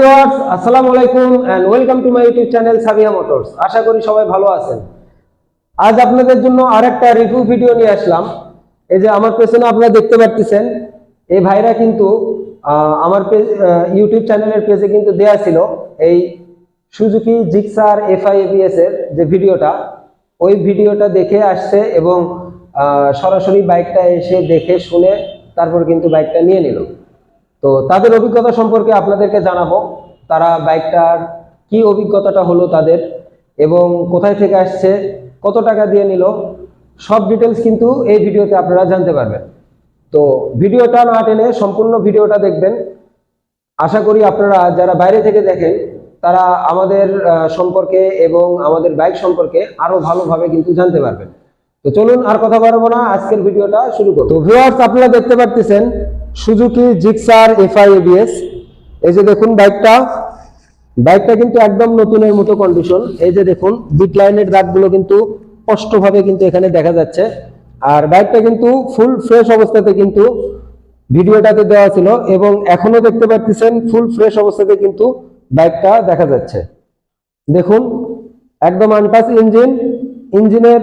Viewers, আসসালামু আলাইকুম and welcome to my YouTube channel Sabiya Motors আশা করি সবাই ভালো আছেন। আজ আপনাদের জন্য আরেকটা রিভিউ ভিডিও নিয়ে আসলাম। এই যে আমার পেছনে আপনারা দেখতে পাচ্ছেন এই ভাইরা কিন্তু আমার ইউটিউব চ্যানেলের পেজে কিন্তু দেয়া ছিল এই সুজুকি জিক্সার এফআই এবিএস এর যে ভিডিওটা ওই ভিডিওটা দেখে আসছে এবং সরাসরি বাইকটা এসে দেখে শুনে তারপর কিন্তু বাইকটা নিয়ে নিল। তো তাদের অভিজ্ঞতা সম্পর্কে আপনাদেরকে জানাব, তারা বাইকটার কি অভিজ্ঞতাটা হলো তাদের এবং কোথায় থেকে আসছে, কত টাকা দিয়ে নিল, সব ডিটেলস কিন্তু এই ভিডিওতে আপনারা জানতে পারবেন। তো ভিডিওটা না টেনে সম্পূর্ণ ভিডিওটা দেখবেন। আশা করি আপনারা যারা বাইরে থেকে দেখেন, তারা আমাদের সম্পর্কে এবং আমাদের বাইক সম্পর্কে আরও ভালোভাবে কিন্তু জানতে পারবেন। তো চলুন আর কথা বাড়াবো না, আজকের ভিডিওটা শুরু করব। তো ভিউয়ার্স আপনারা দেখতে পাচ্ছেন সুজুকি জিক্সার এফআই এবিএস এই যে দেখুন বাইকটা বাইকটা কিন্তু একদম নতুনের মতো কন্ডিশন এই যে দেখুন বিট লাইনের দাগগুলো কিন্তু স্পষ্টভাবে কিন্তু এখানে দেখা যাচ্ছে। আর বাইকটা কিন্তু ফুল ফ্রেশ অবস্থাতে কিন্তু ভিডিওটাতে দেওয়া ছিল এবং এখনও দেখতে পাচ্ছেন ফুল ফ্রেশ অবস্থাতে কিন্তু বাইকটা দেখা যাচ্ছে। দেখুন, একদম আনটাচ ইঞ্জিন ইঞ্জিনের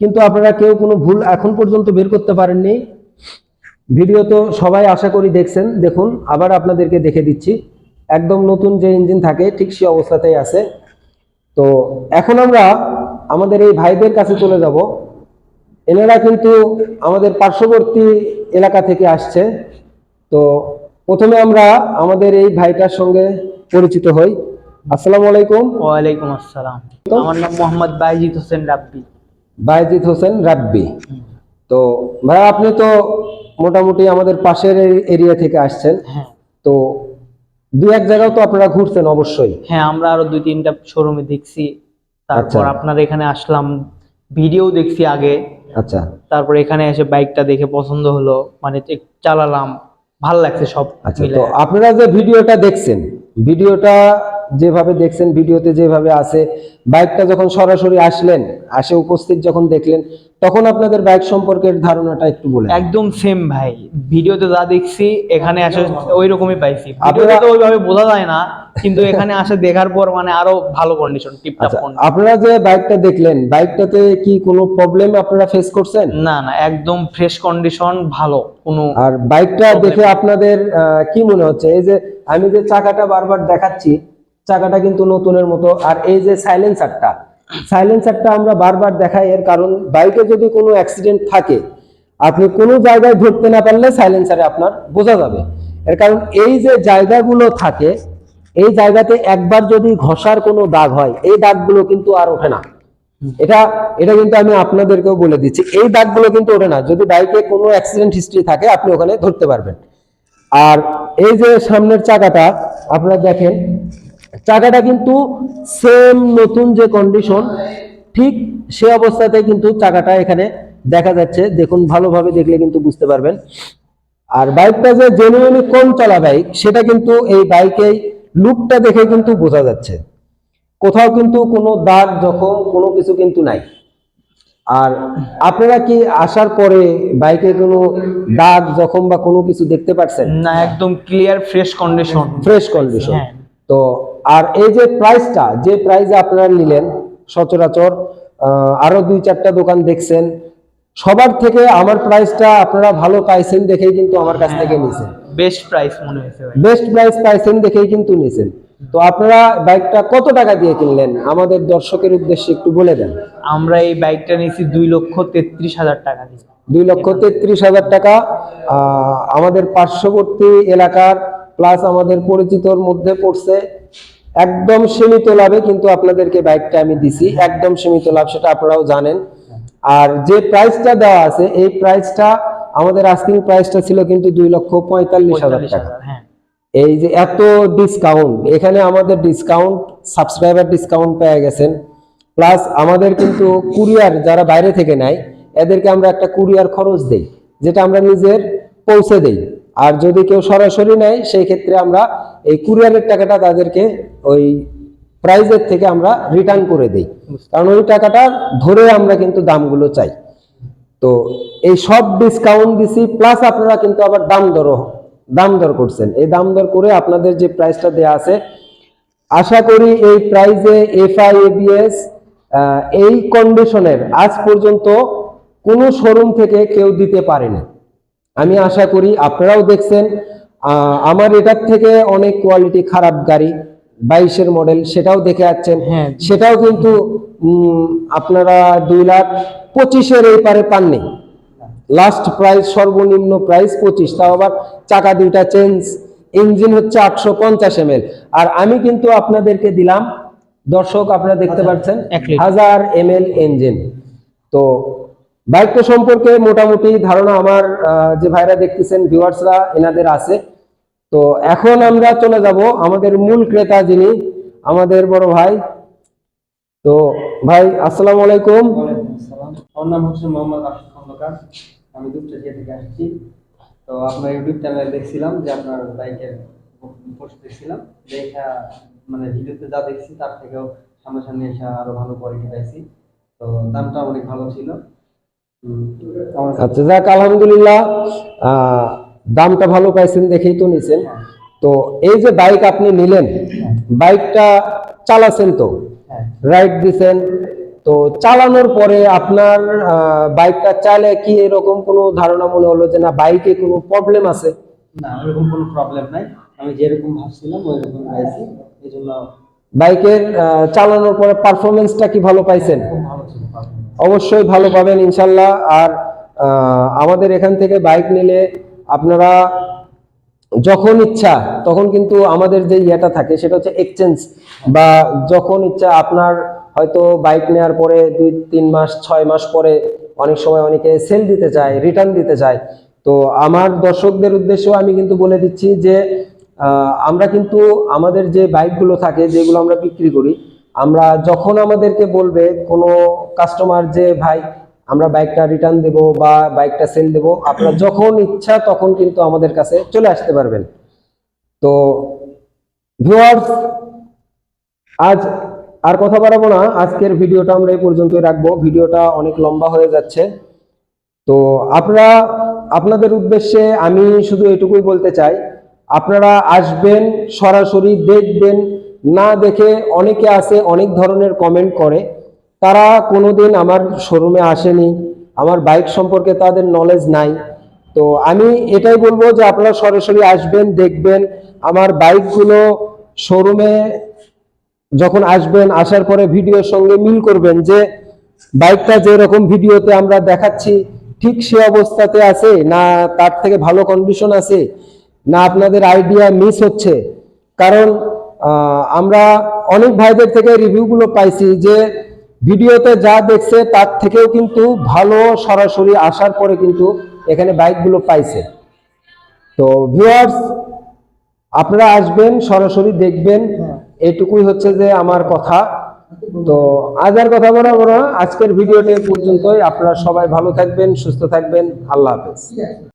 কিন্তু আপনারা কেউ কোনো ভুল এখন পর্যন্ত বের করতে পারেননি। ভিডিও তো সবাই আশা করি দেখছেন। দেখুন, আবার আপনাদেরকে দেখে দিচ্ছি। একদম নতুন যে ইঞ্জিন থাকে, ঠিক সেই অবস্থাতেই আছে। তো এখন আমরা আমাদের এই ভাইদের কাছে চলে যাব। এনারা কিন্তু আমাদের পার্শ্ববর্তী এলাকা থেকে আসছে। তো প্রথমে আমরা আমাদের এই ভাইটার সঙ্গে পরিচিত হই। আসসালামু আলাইকুম। ওয়ালাইকুম আসসালাম। আমার নাম মোহাম্মদ বাইজিদ হোসেন রাব্বি। বাইজিদ হোসেন রাব্বি। তো ভাই আপনি তো মোটামুটি আমাদের পাশের এরিয়া থেকে আসছেন। হ্যাঁ। তো দু এক জায়গাও তো আপনারা ঘুরছেন অবশ্যই। হ্যাঁ আমরা আরও দুই তিনটা শোরুমে দেখছি। তারপর আচ্ছা। আপনার এখানে আসলাম ভিডিও দেখছি আগে। আচ্ছা। তারপর এখানে এসে বাইকটা দেখে পছন্দ হলো। মানে চালালাম ভালো লাগছে সব আচ্ছা তো আপনারা যে ভিডিওটা দেখছেন ভিডিওটা যেভাবে দেখছেন ভিডিওতে যেভাবে আছে বাইকটা যখন সরাসরি আসলেন আসে উপস্থিত যখন দেখলেন তখন আপনাদের বাইক সম্পর্কের ধারণাটা একটু বলেন। একদম সেম ভাই। ভিডিওতে যা দেখছি এখানে আসে ওই রকমই পাইছি। আপনারা- তো ওইভাবে বোঝা যায় না কিন্তু এখানে আসে দেখার পর মানে আরও ভালো কন্ডিশন টিপটপ কন্ডিশন আপনারা যে বাইকটা দেখলেন বাইকটাতে কি কোনো প্রবলেম আপনারা ফেস করছেন? না না একদম ফ্রেশ কন্ডিশন ভালো কোনো আর বাইকটা দেখে আপনাদের কি মনে হচ্ছে? এই যে আমি যে চাকাটা বারবার দেখাচ্ছি চাকাটা কিন্তু নতুনের মতো। আর এই যে সাইলেন্সারটা সাইলেন্সারটা আমরা বারবার দেখাই এর কারণ বাইকে যদি কোনো অ্যাক্সিডেন্ট থাকে, আপনি কোনো জায়গায় ধরতে না পারলে সাইলেন্সারে আপনার বোঝা যাবে। এর কারণ এই যে জায়গাগুলো থাকে, এই জায়গাতে একবার যদি ঘষার কোনো দাগ হয়, এই দাগগুলো কিন্তু আর ওঠে না। এটা এটা কিন্তু আমি আপনাদেরকেও বলে দিচ্ছি, এই দাগগুলো কিন্তু ওঠে না। যদি বাইকে কোনো অ্যাক্সিডেন্ট হিস্ট্রি থাকে, আপনি ওখানে ধরতে পারবেন। আর এই যে সামনের চাকাটা, আপনারা দেখেন চাকাটা কিন্তু সেম নতুন যে কন্ডিশন ঠিক সে অবস্থাতে কিন্তু চাকাটা এখানে দেখা যাচ্ছে। দেখুন ভালোভাবে দেখলে কিন্তু বুঝতে পারবেন। আর বাইকটা যে জেনুইনলি কোন চলা বাইক সেটা কিন্তু এই বাইকেই লুকটা দেখে কিন্তু বোঝা যাচ্ছে। কোথাও কিন্তু কোনো দাগ জখম কোনো কিছু কিন্তু নাই। আর আপনারা কি আসার পরে বাইকে কোনো দাগ জখম বা কোনো কিছু দেখতে পাচ্ছেন না একদম clear fresh condition fresh condition. তো আর এই যে প্রাইসটা যে প্রাইসে আপনারা নিলেন সচরাচর আহ, আরও দুই চারটা দোকান দেখছেন সবার থেকে আমার প্রাইসটা আপনারা ভালো পাইছেন দেখেই কিন্তু আমার কাছ থেকে নিছেন। বেস্ট প্রাইস মনে হয়েছে বেস্ট প্রাইস পাইছেন দেখেই কিন্তু নিছেন। তো আপনারা বাইকটা কত টাকা দিয়ে কিনলেন? আমাদের দর্শকের উদ্দেশ্যে একটু বলে দেন। আমরা এই বাইকটা নিয়েছি দুই লক্ষ তেত্রিশ হাজার টাকা দিয়ে। দুই লক্ষ তেত্রিশ হাজার টাকা আহ, আমাদের পার্শ্ববর্তী এলাকার প্লাস আমাদের পরিচিতর মধ্যে পড়ছে একদম সীমিত লাভে কিন্তু আপনাদেরকে বাইকটা আমি দিছি। একদম সীমিত লাভ সেটা আপনারাও জানেন। আর যে প্রাইসটা দেওয়া আছে এই প্রাইসটা আমাদের আস্কিং প্রাইসটা ছিল কিন্তু দুই লক্ষ পঁয়তাল্লিশ হাজার টাকা। হ্যাঁ। এই যে এত ডিসকাউন্ট এখানে আমাদের ডিসকাউন্ট সাবস্ক্রাইবার ডিসকাউন্ট পেয়ে গেছেন। প্লাস আমাদের কিন্তু কুরিয়ার যারা বাইরে থেকে নেয় এদেরকে আমরা একটা কুরিয়ার খরচ দেই যেটা আমরা নিজের পৌঁছে দেই। আর যদি কেউ সরাসরি নেয় সেই ক্ষেত্রে আমরা এই কুরিয়ারের টাকাটা তাদেরকে ওই প্রাইজের থেকে আমরা রিটার্ন করে দেই। কারণ ওই টাকাটা ধরে আমরা কিন্তু দামগুলো চাই। তো এই সব ডিসকাউন্ট দিছি প্লাস আপনারা কিন্তু আবার দাম দরও দাম দর করছেন। এই দাম দর করে আপনাদের যে প্রাইসটা দেয়া আছে আশা করি এই প্রাইজে এফআই এবিএস এই কন্ডিশনের আজ পর্যন্ত কোনো শোরুম থেকে কেউ দিতে পারেনি। আমি আশা করি আপনারাও দেখছেন আমার এটার থেকে অনেক কোয়ালিটি খারাপ গাড়ি বাইশের মডেল সেটাও দেখে যাচ্ছেন হ্যাঁ। সেটাও কিন্তু আপনারা দুই লাখ পঁচিশের এই পারে পাননি। লাস্ট প্রাইস সর্বনিম্ন প্রাইস পঁচিশ তাও আবার চাকা দুইটা চেঞ্জ ইঞ্জিন হচ্ছে আটশো পঞ্চাশ এম আর আমি কিন্তু আপনাদেরকে দিলাম দর্শক আপনারা দেখতে পাচ্ছেন হাজার এম এল ইঞ্জিন তো বাইকটা সম্পর্কে মোটামুটি ধারণা আমার যে ভাইরা দেখতেছেন ভিউয়ার্সরা, এনাদের আছে। তো এখন আমরা চলে যাব আমাদের মূল ক্রেতা যিনি, আমাদের বড় ভাই। তো ভাই, আসসালামু আলাইকুম। আমার নাম হচ্ছে মোহাম্মদ আশিক খন্দকার। আমি দুপচাচিয়া থেকে আসছি। তো আপনার ইউটিউব চ্যানেলে দেখছিলাম যে আপনার বাইকের পোস্ট দেখছিলাম। দেখা মানে ভিডিওতে যা দেখছি তার থেকেও সামনাসামনি এসে আরও ভালো কোয়ালিটি পাইছি। তো দামটা অনেক ভালো ছিল। আচ্ছা যাক আলহামদুলিল্লাহ দামটা ভালো পাইছেন দেখেই তো নিছেন। তো এই যে বাইক আপনি নিলেন বাইকটা চালাছেন তো? রাইড দিছেন। তো চালানোর পরে আপনার বাইকটা চালে কি এরকম কোনো ধারণা মনে হলো যে না বাইকে কোনো প্রবলেম আছে? না ওইরকম কোনো প্রবলেম নাই। আমি যেরকম ভাবছিলাম ওই রকম পাইছি। এই জন্য বাইকের চালানোর পরে পারফরমেন্সটা কি ভালো পাইছেন খুব ভালো ছিল performance। অবশ্যই ভালো পাবেন, ইনশাল্লাহ। আর আমাদের এখান থেকে বাইক নিলে আপনারা যখন ইচ্ছা, তখন কিন্তু আমাদের যে ইয়েটা থাকে, সেটা হচ্ছে এক্সচেঞ্জ বা যখন ইচ্ছা আপনার হয়তো বাইক নেওয়ার পরে দুই, তিন মাস, ছয় মাস পরে অনেক সময় অনেকে সেল দিতে চায় রিটার্ন দিতে চায়। তো আমার দর্শকদের উদ্দেশ্যেও আমি কিন্তু বলে দিচ্ছি যে আমরা কিন্তু আমাদের যে বাইকগুলো থাকে, যেগুলো আমরা বিক্রি করি আমরা যখন আমাদেরকে বলবে কোনো কাস্টমার যে ভাই আমরা বাইকটা রিটার্ন দেব বা বাইকটা সেল দেব আপনারা যখন ইচ্ছা তখন কিন্তু আমাদের কাছে চলে আসতে পারবেন। তো ভিউয়ার্স আজ আর কথা বাড়াবো না। আজকের ভিডিওটা আমরা এই পর্যন্তই রাখব। ভিডিওটা অনেক লম্বা হয়ে যাচ্ছে। তো আপনারা আপনাদের উদ্দেশ্যে আমি শুধু এটুকুই বলতে চাই আপনারা আসবেন সরাসরি দেখবেন না দেখে অনেকে আছে, অনেক ধরনের কমেন্ট করে। তারা কোনোদিন আমার শোরুমে আসেনি, আমার বাইক সম্পর্কে তাদের নলেজ নাই। তো আমি এটাই বলব যে আপনারা সরাসরি আসবেন, দেখবেন, আমার বাইকগুলো শোরুমে যখন আসবেন, আসার পরে ভিডিওর সঙ্গে মিল করবেন যে বাইকটা যেরকম ভিডিওতে আমরা দেখাচ্ছি, ঠিক সে অবস্থাতে আছে না তার থেকে ভালো কন্ডিশন আছে, না আপনাদের আইডিয়া মিস হচ্ছে। কারণ আমরা অনেক ভাইদের থেকে রিভিউগুলো পাইছি যে ভিডিওতে যা দেখছে তার থেকেও কিন্তু ভালো সরাসরি আসার পরে কিন্তু এখানে বাইকগুলো পাইছে। তো ভিউয়ার্স আপনারা আসবেন সরাসরি দেখবেন। এটুকুই হচ্ছে যে আমার কথা। তো আজ আর কথা বলা না। আজকের ভিডিওটা পর্যন্তই। আপনারা সবাই ভালো থাকবেন সুস্থ থাকবেন। আল্লাহ হাফেজ।